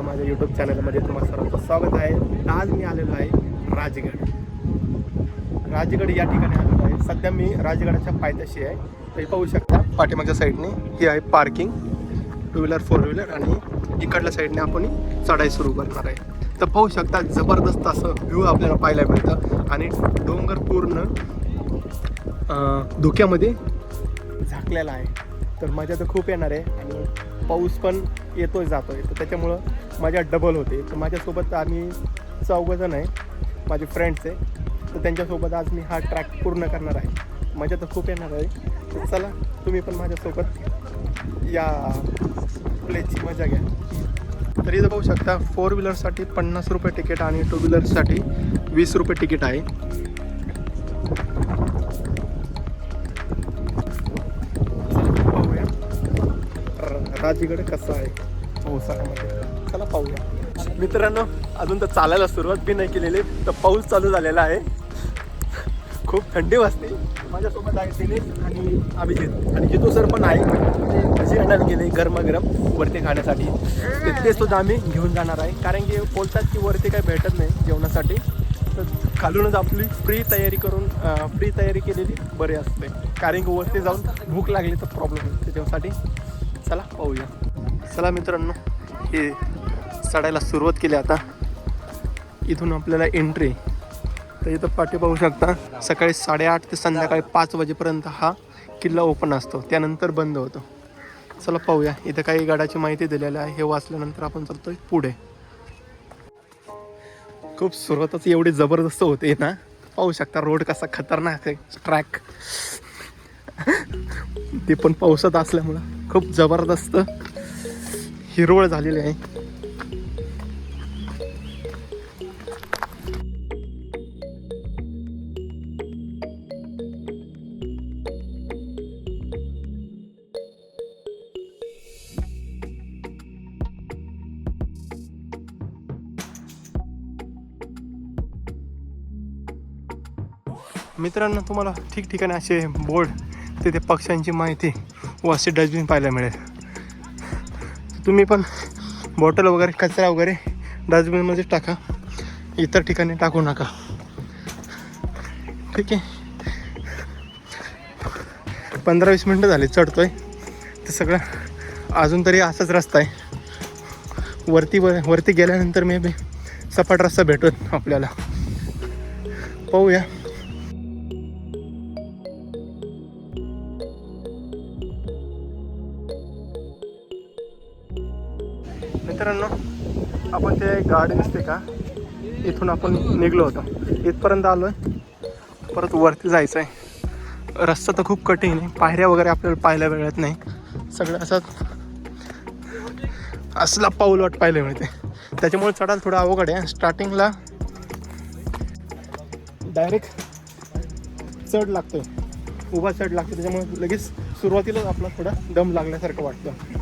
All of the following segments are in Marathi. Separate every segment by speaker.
Speaker 1: तर माझ्या यूट्यूब चॅनलमध्ये तुम्हाला सर्वांचं स्वागत आहे. आज मी आलेलो आहे राजगड. राजगड या ठिकाणी आलेलो आहे. सध्या मी राजगडाच्या पायथ्याशी आहे. तर हे पाहू शकता पाठीमागच्या साईडने ही आहे parking two wheeler four wheeler आणि इकडल्या साईडने आपण चढाई सुरू करणार आहे. तर पाहू शकता जबरदस्त असं व्ह्यू आपल्याला पाहायला मिळतं आणि डोंगर पूर्ण धुक्यामध्ये झाकलेला आहे. तर मजा तर खूप येणार आहे आणि पाऊस पण येतोय जातोय. तर त्याच्यामुळं मजा डबल होते. तर माझ्यासोबत आम्ही चौघजण आहे. माझे फ्रेंड्स आहे. तर त्यांच्यासोबत आज मी हा ट्रॅक पूर्ण करणार आहे. मजा तर खूप येणार आहे. तर चला तुम्ही पण माझ्यासोबत या प्लेसची मजा घ्या. तर इथं पाहू शकता फोर व्हीलरसाठी पन्नास रुपये तिकीट आणि टू व्हीलरसाठी वीस रुपये तिकीट आहे. राजगड कसं आहे? पावसाळ्यामध्ये. चला पाहूया. मित्रांनो अजून तर चालायला सुरुवात बी नाही केलेली तर पाऊस चालू झालेला आहे. खूप थंडी वाजते. माझ्यासोबत आहे दिनेश आणि अभिजित. आणि जितू सर पण आहे. ते भजी आणायला गेले गरमागरम वरती खाण्यासाठी. ते ते सुद्धा आम्ही घेऊन जाणार आहे. कारण की बोलतात की वरती काही भेटत नाही जेवणासाठी. तर खालूनच आपली फ्री तयारी करून फ्री तयारी केलेली बरी असते. कारण की वरती जाऊन भूक लागली तर प्रॉब्लेम त्याच्यासाठी चला पाहूया. चला मित्रांनो हे चढायला सुरुवात केली आता. इथून आपल्याला एंट्री तर इथं पाठी पाहू शकता सकाळी साडेआठ ते संध्याकाळी पाच वाजेपर्यंत हा किल्ला ओपन असतो. त्यानंतर बंद होतो. चला पाहूया. इथं काही गडाची माहिती दिलेली आहे. हे वाचल्यानंतर आपण चालतोय पुढे. खूप सुरुवातच एवढी जबरदस्त होते ना. पाहू शकता रोड कसा खतरनाक आहे. ट्रॅक ते पण पावसात असल्यामुळं खूप जबरदस्त हिरवळ झालेली आहे. मित्रांनो तुम्हाला ठिकठिकाणी असे बोर्ड तिथे पक्ष्यांची माहिती व असे डस्टबिन पाहायला मिळेल. तुम्ही पण बॉटल वगैरे कचरा वगैरे डस्टबिनमध्ये टाका. इतर ठिकाणी टाकू नका. ठीक आहे. पंधरा वीस मिनटं झाले चढतोय. ते सगळं अजून तरी असाच रस्ता आहे. वरती वरती गेल्यानंतर मे बी सपाट रस्ता भेटून आपल्याला. पाहूया. मित्रांनो आपण ते गाडी दिसते का? इथून आपण निघलो होतो. इथपर्यंत आलो आहे परत वरती जायचं आहे रस्ता तर खूप कठीण आहे. पायऱ्या वगैरे आपल्याला पाहायला मिळत नाही. सगळं असं असला पाऊल वाट पाहायला मिळते. त्याच्यामुळे चढायला थोडं अवघड आहे. स्टार्टिंगला डायरेक्ट चढ लागतो उभा चढ लागतो त्याच्यामुळे लगेच सुरुवातीलाच आपला थोडा दम लागल्यासारखं वाटतं.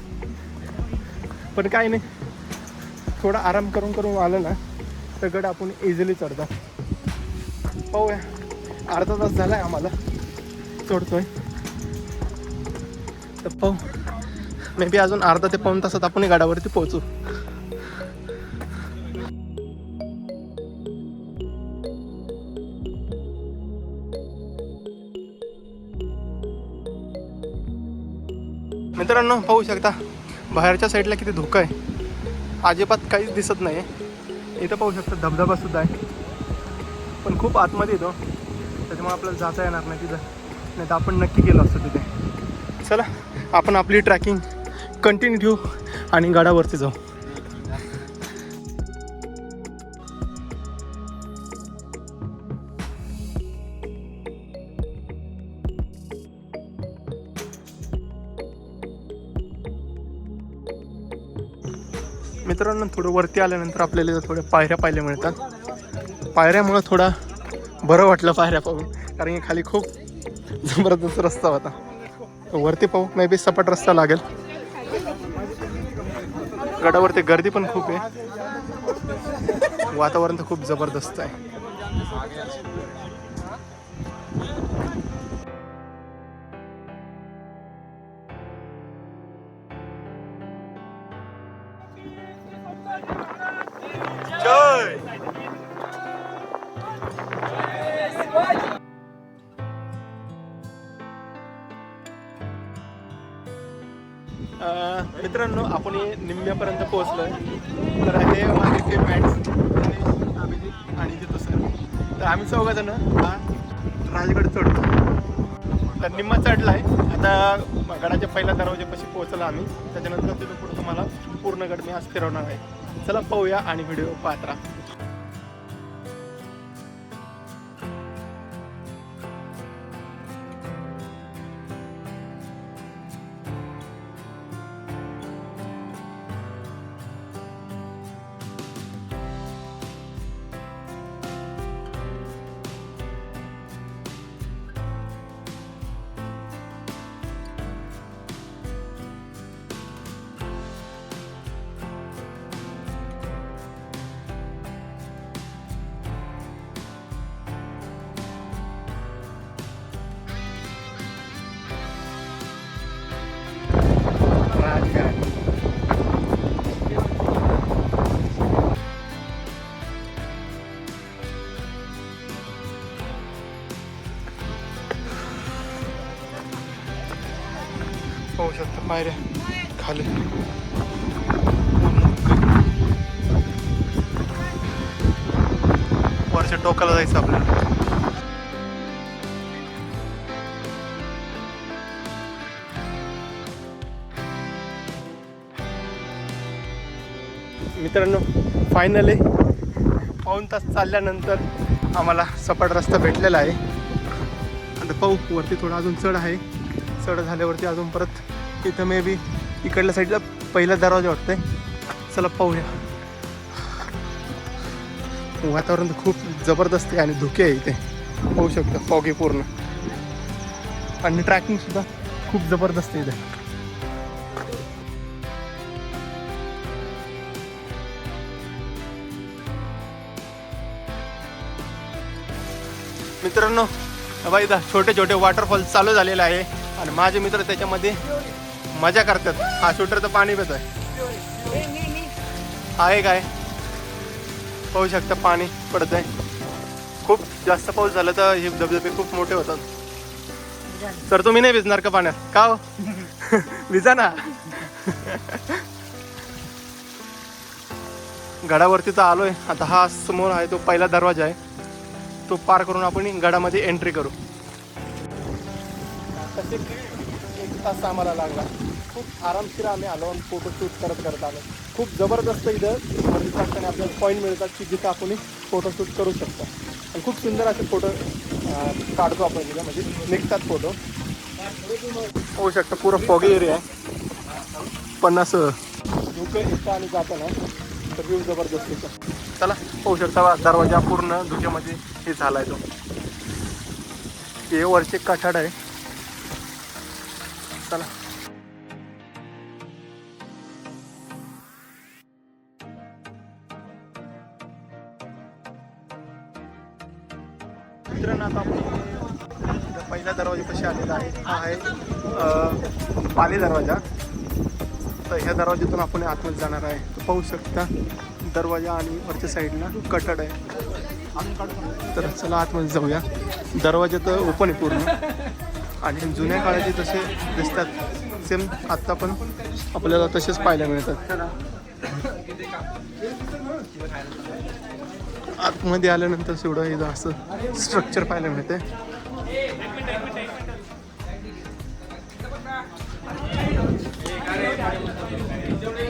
Speaker 1: पण काय नाही. थोडा आराम करून करून आलं ना तर गड आपण इझिली चढतो. पाहूया. अर्धा तास झाला आहे आम्हाला. चढतोय. तर पाहू. मे बी अजून अर्धा ते पाऊन तासात आपण गडावरती पोहोचू. मित्रांनो पाहू शकता. बाहेरच्या साईडला किती धोका आहे. अजिबात काहीच दिसत नाही. इथं पाहू शकता धबधबा सुद्धा आहे. पण खूप आतमध्ये येतो. त्याच्यामुळे आपल्याला जाता येणार नाही तिथं. नाही तर आपण नक्की गेलो असतो तिथे. चला आपण आपली ट्रॅकिंग कंटिन्यू ठेवू आणि गडावरती जाऊ. मित्रांनो थोडं वरती आल्यानंतर आपल्याला इथं थोड्या पायऱ्या पाहायला मिळतात. पायऱ्यामुळं थोडा बरं वाटलं पायऱ्या पाहून. कारण की खाली खूप जबरदस्त रस्ता होता. वरती पाहू मे बी सपाट रस्ता लागेल. गडावरती गर्दी पण खूप आहे. वातावरण तर खूप जबरदस्त आहे. मित्रांनो आपण हे निम्म्यापर्यंत पोहोचलो तर हे माझे ते मॅट्स अभिजित आणि जितू सर तर आम्ही चौघ जण हा राजगड चढतो. तर निम्मा चढला आहे आता गडाच्या पहिल्या दरवाजेपाशी पोहोचला आम्ही. त्याच्यानंतर तिथून पुढे तुम्हाला पूर्ण गड मी आज फिरवणार आहे. चला पाहूया आणि व्हिडिओ पाहत राहा. पायऱ्या खाली. वरच्या टोकाला जायचं आपल्याला. मित्रांनो फायनली पाऊन तास चालल्यानंतर आम्हाला सपाट रस्ता भेटलेला आहे. आता पाहू वरती थोडा अजून चढ आहे. चढ झाल्यावरती अजून परत इथं मे बी इकडल्या साईडला पहिला दरवाजा वाटतंय. चला पाहूया. वातावरण तर खूप जबरदस्त आहे आणि धुके आहे इथे. पाहू शकतं फॉगी पूर्ण. आणि ट्रॅकिंग सुद्धा खूप जबरदस्त आहे इथे. मित्रांनो बघा इथं छोटे छोटे वॉटरफॉल चालू झालेले आहे. आणि माझे मित्र त्याच्यामध्ये मजा करतात. हा तर पाणी पित आहे आहे काय? पाहू शकता पाणी पडत आहे खूप जास्त पाऊस झाला तर हे धबधबे खूप मोठे होतात. तर तुम्ही नाही भिजणार का पाण्यात? का हो? भिजा ना. गडावरती तर आलोय. आता हा समोर आहे तो पहिला दरवाजा आहे. तो पार करून आपण गडामध्ये एंट्री करू. तास आम्हाला लागला. खूप आरामशीर आम्ही आलो आणि फोटोशूट करत करत आलो. खूप जबरदस्त इथं वरती असताना आपल्याला पॉईंट मिळतात की जिथं आपण फोटोशूट करू शकतो. आणि खूप सुंदर असे फोटो काढतो आपण तिथं म्हणजे निघतात फोटो होऊ शकतं. पुरं फॉगी एरिया आहे. पन्नास असं धुकं येतं आणि जातं ना तर व्ह्यू जबरदस्त येतं. चला होऊ शकता. दरवाजा पूर्ण धुक्यामध्ये हे झाला आहे तो. हे वरचे कठाड आहे. चला. मित्रांनो आता आपण पहिल्या दरवाजापाशी आलेला आहे. हा आहे पाले पाली दरवाजा. तर ह्या दरवाज्यातून आपण आतमध्ये जाणार आहे. तर पाहू शकता दरवाजा आणि वरच्या साईडला कटड आहे. तर चला आतमध्ये जाऊया. दरवाजा तर ओपन आहे पूर्ण. आणि जुन्या काळाचे जसे दिसतात सेम आत्ता पण आपल्याला तसेच पाहायला मिळतात. आतमध्ये आल्यानंतर एवढं हे असं स्ट्रक्चर पाहायला मिळते.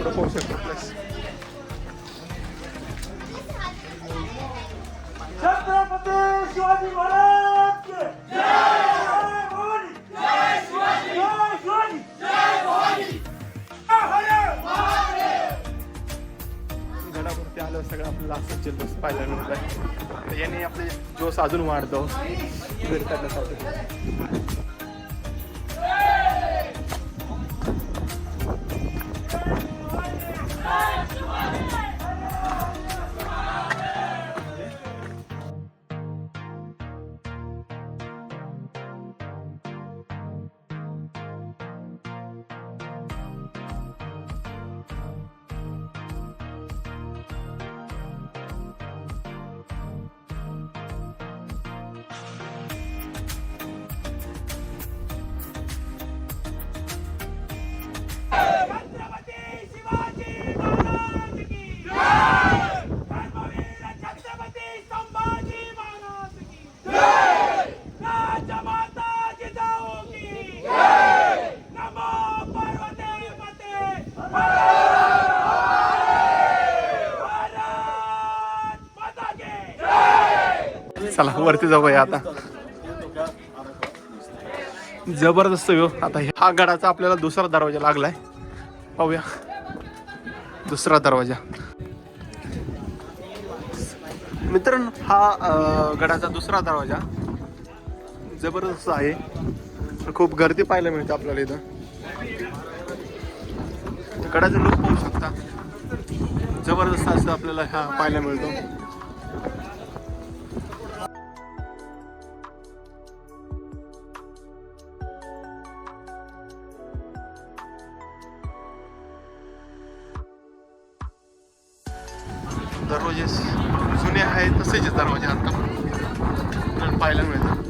Speaker 1: पाहू शकतो
Speaker 2: छत्रपती शिवाजी महाराज!
Speaker 1: गडावरती सगळं आपल्याला असं जल्लोष पाहायला मिळत आहे याने आपले जोश अजून वाढतो. फिरताना चला वरती जाऊया आता. जबरदस्त व्यू आता हा गडाचा आपल्याला दुसरा दरवाजा लागलाय. पाहूया. दुसरा दरवाजा. मित्रांनो हा गडाचा दुसरा दरवाजा. जबरदस्त आहे. खूप गर्दी पाहायला मिळते आपल्याला इथं. गडाचा लुक पाहू शकता. जबरदस्त असं आपल्याला हा पाहायला मिळतो. खायला मिळतं.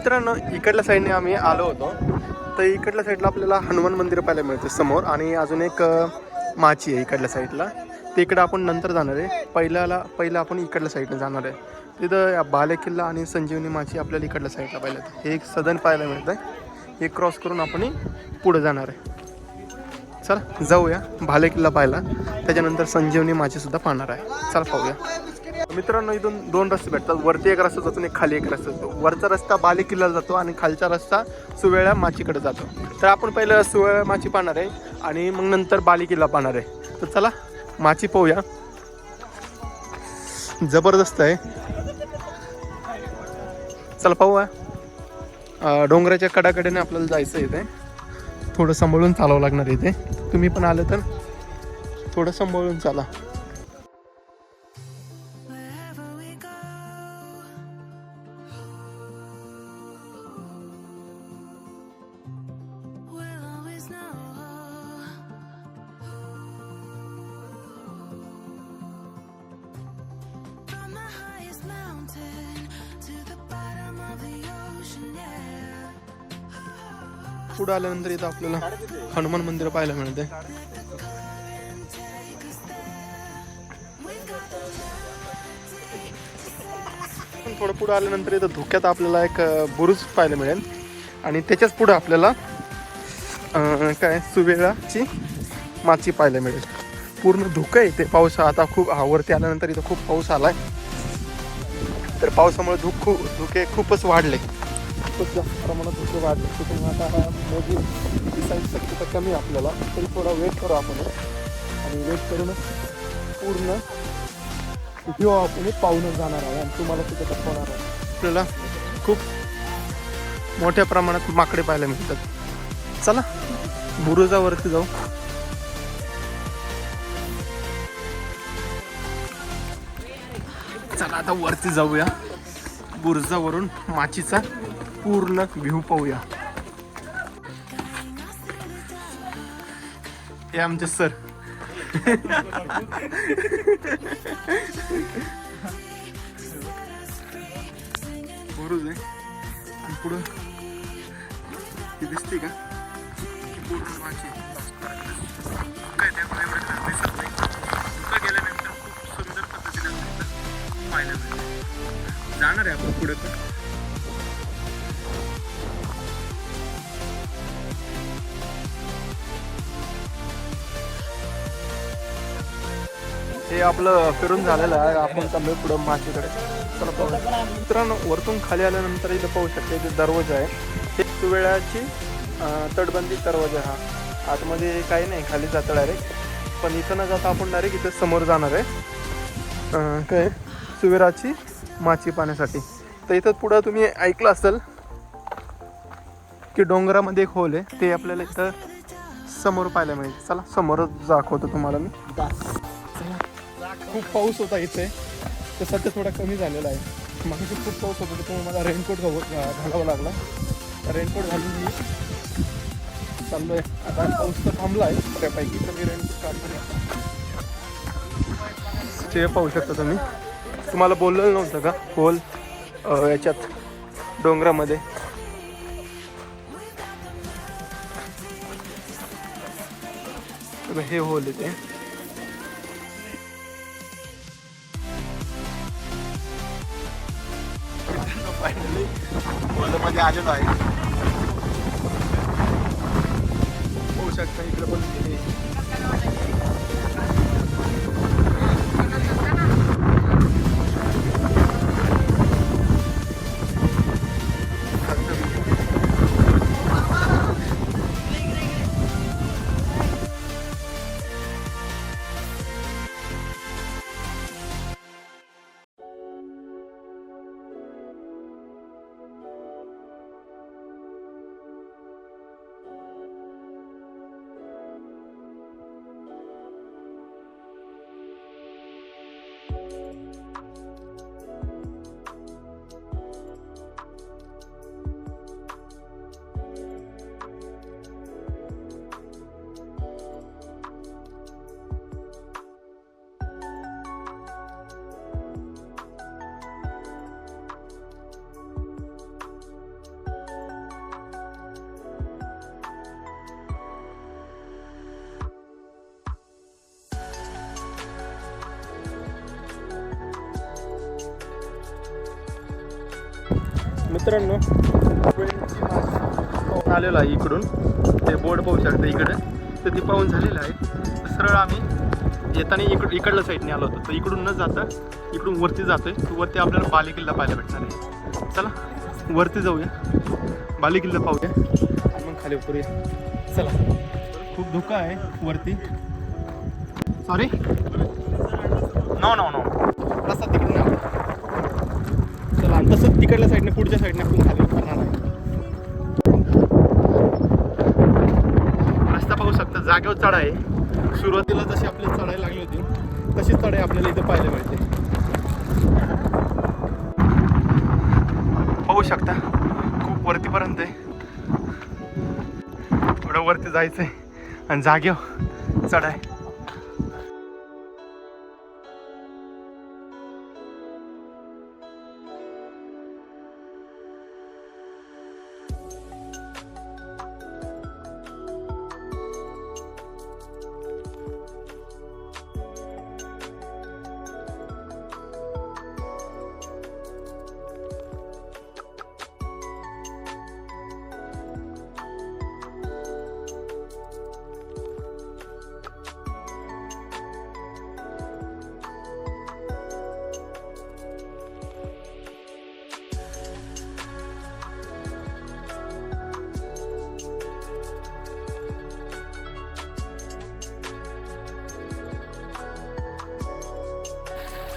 Speaker 1: मित्रांनो इकडल्या साईडने आम्ही आलो होतो. तर इकडल्या साईडला आपल्याला हनुमान मंदिर पाहायला मिळते समोर आणि अजून एक माची आहे इकडल्या साईडला ते इकडं आपण नंतर जाणार आहे. पहिल्याला पहिलं आपण इकडल्या साईडने जाणार आहे. तिथं या बाले किल्ला आणि संजीवनी माची आपल्याला इकडल्या साईडला पाहिलं हे एक सदन पाहायला मिळतं आहे हे क्रॉस करून आपण पुढे जाणार आहे. चल जाऊया भाले किल्ला पाहायला. त्याच्यानंतर संजीवनी माचीसुद्धा पाहणार आहे. चल पाहूया. मित्रांनो इथून दोन रस्ते भेटतात. वरती एक रस्ता जातो आणि खाली एक रस्ता जातो. वरचा रस्ता बाले किल्ल्याला जातो आणि खालचा रस्ता सुवेळ्या माचीकडे जातो. तर आपण पहिलं सुवेळ्या माची पाहणार आहे आणि मग नंतर बाली किल्ला पाहणार आहे. तर चला माची पाहूया. जबरदस्त आहे. चला पाहूया. डोंगराच्या कडाकडेने आपल्याला जायचं आहे इथे. थोडं सांभाळून चालावं लागणार इथे. तुम्ही पण आलं तर थोडं सांभाळून चाला. पुढे आल्यानंतर इथं आपल्याला हनुमान मंदिर पाहायला मिळते पण थोडं पुढे आल्यानंतर इथं धुक्यात आपल्याला एक बुरुज पाहायला मिळेल. आणि त्याच्याच पुढे आपल्याला काय सुवेळाची माची पाहायला मिळेल. पूर्ण धुकं आहे ते पाऊस आता खूप हा वरती आल्यानंतर इथं खूप पाऊस आला आहे तर पावसामुळे धुक खूप धुके खूपच वाढले. खूप जास्त प्रमाणात धुके वाढले त्याच्यामुळे आता मोदी दिसायची शक्यता कमी आहे आपल्याला. तरी थोडा वेट करू आपण आणि वेट करूनच पूर्ण व्ह्यू आपण पाहूनच जाणार आहे आणि तुम्हाला तिथे दाखवणार आहे आपल्याला खूप मोठ्या प्रमाणात माकडे पाहायला मिळतात. चला बुरुजावरती जाऊ. चला आता वरती जाऊया. बुरुजावरून माचीचा पूर्ण व्ह्यू पाहूया. हे आमचे सर. बरोच आहे. आणि पुढं ती दिसते का? पूर्ण काय त्यामुळे दिसत नाही. गेल्यानंतर खूप सुंदर पद्धतीने पाहायला मिळतं जाणार आहे आपण पुढे पण. हे आपलं फिरून झालेलं आहे. आपण चाललोय पुढं माचीकडे. चला पाहू मित्रांनो वरतून खाली आल्यानंतर इथं पाहू शकते जे दरवाजा आहे. ते सुवेळाची तटबंदी दरवाजा हा. आतमध्ये काही नाही खाली जातं डायरेक्ट पण इथं न जाता आपण डायरेक्ट इथं समोर जाणार आहे. काय? सुवेराची माची पाण्यासाठी तर इथं पुढं तुम्ही ऐकलं असेल की डोंगरामध्ये एक होल आहे. ते आपल्याला इथं समोर पाहायला मिळेल. चला समोरच दाखवतो तुम्हाला मी. खूप पाऊस होता इथे. तर सध्या थोडा कमी झालेला आहे. मागे खूप पाऊस होता त्याच्यामुळे मला रेनकोट घालावा लागला. रेनकोट घालून मी चाललो आहे आता पाऊस तर थांबला आहे बऱ्यापैकी तर मी रेनकोट काढतो ते पाहू शकता तुम्ही. तुम्हाला बोललेलं नव्हतं का? होल याच्यात डोंगरामध्ये. हे होल आहे फायनली होलमध्ये आलेलो आहे होऊ शकता इकडे पण मित्रांनो आलेलो आहे इकडून. ते बोर्ड पाहू शकता इकडे. तर ती पाहून झालेलं आहे. सरळ आम्ही येताना इकड इकडल्या साईडने आलो होतो. तर इकडून न जाता इकडून वरती जातोय. तर वरती आपल्याला बालेकिल्ला पाहायला भेटणार आहे. चला वरती जाऊया. बालेकिल्ला पाहूया. मग खाली उतरूया. चला. खूप धोका आहे वरती. सॉरी नो नो नो रस्ता तिकडे तसंच तिकडल्या साईडने पुढच्या साईडने आपण खाली उतरणार आहे. रस्ता पाहू शकता जागेवर चढ आहे. सुरुवातीला जशी आपल्याला चढाई लागली होती तशीच चढाई आपल्याला इथं पाहायला मिळते. पाहू शकता खूप वरतीपर्यंत आहे. थोडं वरती जायचंय. आणि जागेव चढाय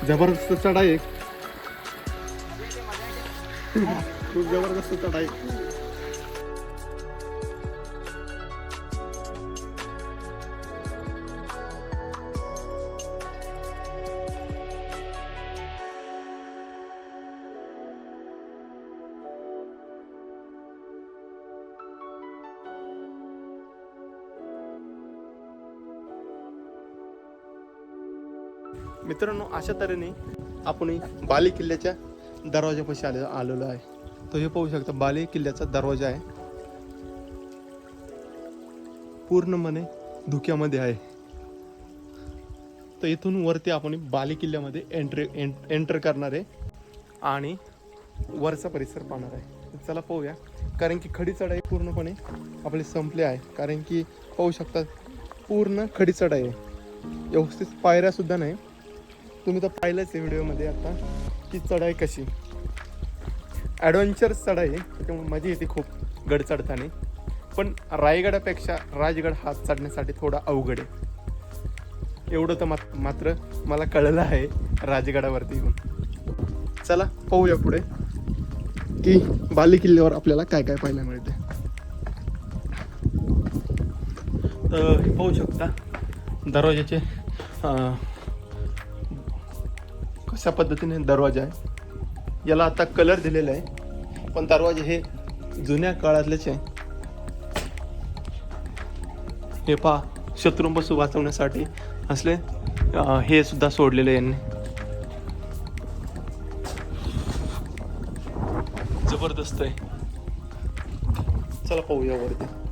Speaker 1: जबरदस्त चढाई. खूप जबरदस्त चढाई. मित्रांनो अशा तऱ्हेने आपण बाले किल्ल्याच्या दरवाजापाशी आले आलेलो आहे. तर हे पाहू शकता बाले किल्ल्याचा दरवाजा आहे. पूर्णपणे धुक्यामध्ये आहे. तर इथून वरती आपण बाले किल्ल्यामध्ये एंट्री एंटर करणार आहे आणि वरचा परिसर पाहणार आहे. चला पाहूया. कारण की खडी चढाई पूर्णपणे आपले संपले आहे. कारण की पाहू शकता पूर्ण खडी चढाई आहे. व्यवस्थित पायऱ्यासुद्धा नाही. तुम्ही तर पाहिलंच आहे व्हिडिओमध्ये आता की चढाई कशी. ॲडव्हेंचर चढाई आहे त्याच्यामुळे मजा येते खूप गड चढताना पण रायगडापेक्षा राजगड हा चढण्यासाठी थोडा अवघड आहे. एवढं तर मात मात्र मला कळलं आहे राजगडावरती येऊन. चला पाहूया पुढे की बाली किल्ल्यावर आपल्याला काय काय पाहायला मिळते तर पाहू शकता दरवाजाचे अशा पद्धतीने दरवाजा आहे. याला आता कलर दिलेला आहे. पण दरवाजे हे जुन्या काळातलेच आहे. हे पहा शत्रूंपासून वाचवण्यासाठी असले हे सुद्धा सोडलेले यांनी. जबरदस्त आहे. चला पाहूया वरती.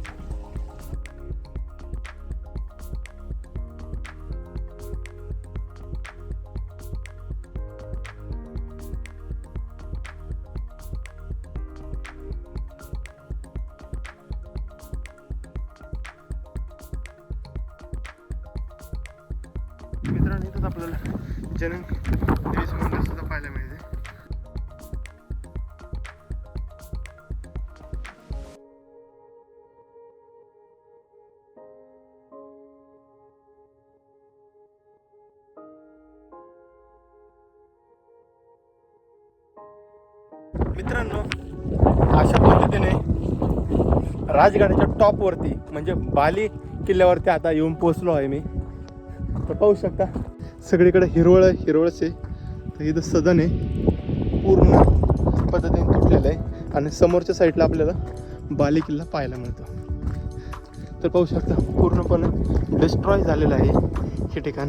Speaker 1: मित्रांनो अशा पद्धतीने राजगडाच्या टॉपवरती म्हणजे बाली किल्ल्यावरती आता येऊन पोहोचलो आहे मी. तर पाहू शकता सगळीकडे हिरवळ हिरवळच आहे तर इथं सदन आहे. पूर्ण पद्धतीने तुटलेलं आहे. आणि समोरच्या साईडला आपल्याला बाली किल्ला पाहायला मिळतो. तर पाहू शकता पूर्णपणे डिस्ट्रॉय झालेलं आहे हे ठिकाण.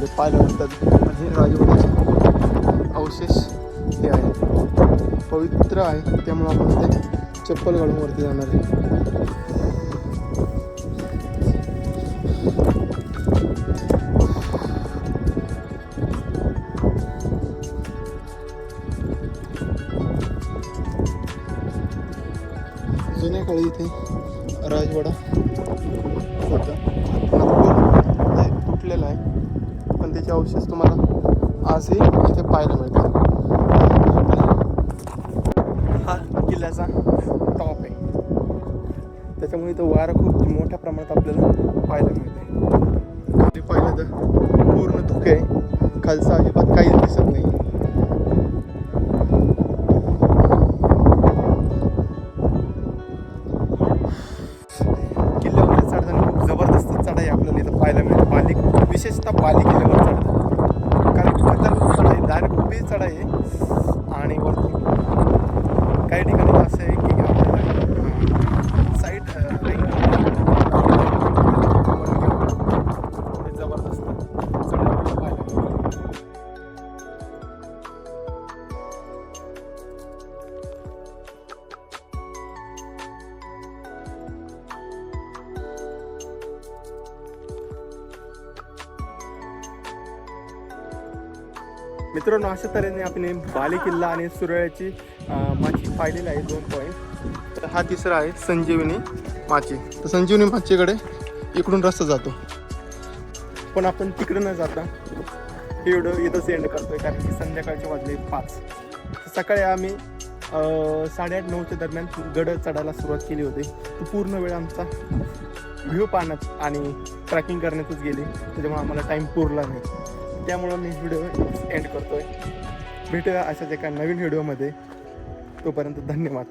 Speaker 1: म्हणजे झेंडे पाहायला म्हणजे राजवाड्याचे अवशेष हे आहे पवित्र आहे त्यामुळे आपण ते चप्पल घालून वरती जाणार आहे. जुन्या काळी इथे राजवाडा होता ते तुटलेलं आहे अवशेष तुम्हाला आजही इथे पाहायला मिळतात हा किल्ल्याचा टॉप आहे. त्याच्यामुळे इथं वारं खूप मोठ्या प्रमाणात आपल्याला पाहायला मिळते पाहिलं तर पूर्ण धुके आहे. खालचं अजिबात काहीच दिसत नाही. अशा तऱ्हेने आपण बालेकिल्ला आणि सुरळ्याची माची पाहिलेली आहे दोन पॉईंट तर हा तिसरा आहे संजीवनी माची. तर संजीवनी माचीकडे इकडून रस्ता जातो. पण आपण तिकडे न जाता हे व्हिडिओ इथंच एंड करतोय कारण की संध्याकाळचे वाजले पाच. सकाळी आम्ही साडेआठ नऊच्या दरम्यान गड चढायला सुरुवात केली होती. तर पूर्ण वेळ आमचा व्ह्यू पाहण्यात आणि ट्रॅकिंग करण्यातच गेली. त्याच्यामुळे आम्हाला टाईम पुरला नाही. त्यामुळं मी व्हिडिओ एंड करतोय. भेटूया अशाच एका नवीन व्हिडिओमध्ये. तोपर्यंत धन्यवाद.